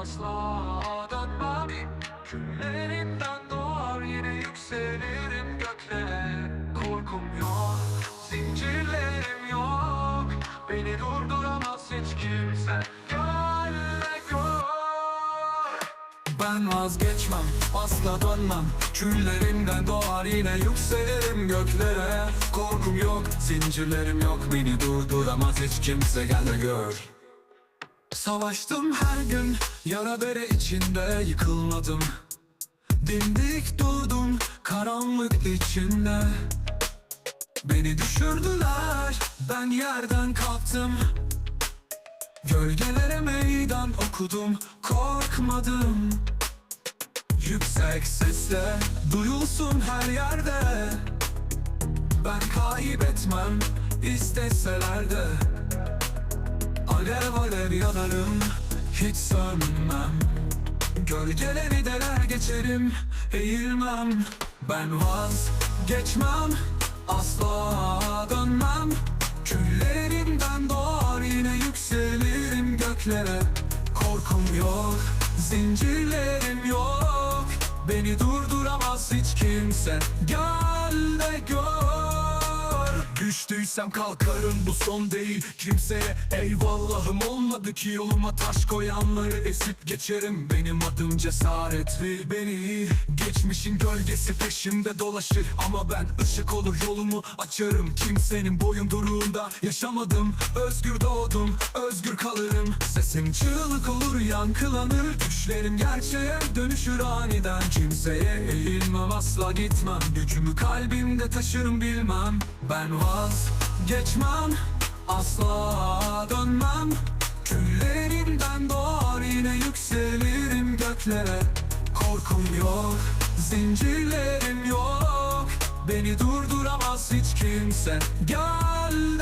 asla dönmem Küllerinden doğar yine yükselirim göklere Korkum yok, zincirlerim yok. Beni durduramaz hiç kimse. Gel gör. Ben vazgeçmem, asla dönmem. Küllerimden doğar yine yükselirim göklere. Korkum yok, zincirlerim yok. Beni durduramaz hiç kimse. Gel de gör Savaştım her gün, yara bere içinde yıkılmadım. Dimdik durdum, karanlık içinde. Beni düşürdüler, ben yerden kalktım. Gölgelere meydan okudum, korkmadım. Yüksek sesle duyulsun her yerde. Ben kaybetmem isteseler de Alev alev yanarım, hiç sönmem. Gölgeleri deler geçerim, eğilmem. Ben vazgeçmem, asla dönmem. Küllerinden doğar yine yükselirim göklere. Korkum yok, zincirlerim yok. Beni durduramaz hiç kimse. Gel de gör Düştüysem kalkarım bu son değil. Kimseye eyvallahım olmadı ki Yoluma taş koyanları esip geçerim. Benim adım cesaretli beni. Geçmişin gölgesi peşimde dolaşır. Ama ben ışık olur yolumu açarım. Kimsenin boyunduruğunda yaşamadım. Özgür doğdum, özgür kalırım. Sesim çığlık olur yankılanır. Düşlerim gerçeğe dönüşür aniden. Kimseye eğilmem asla gitmem. Gücümü kalbimde taşırım bilmem. Ben vazgeçmem Asla dönmem. Küllerinden doğar yine yükselirim göklere. Korkum yok, zincirlerim yok. Beni durduramaz hiç kimse. Gel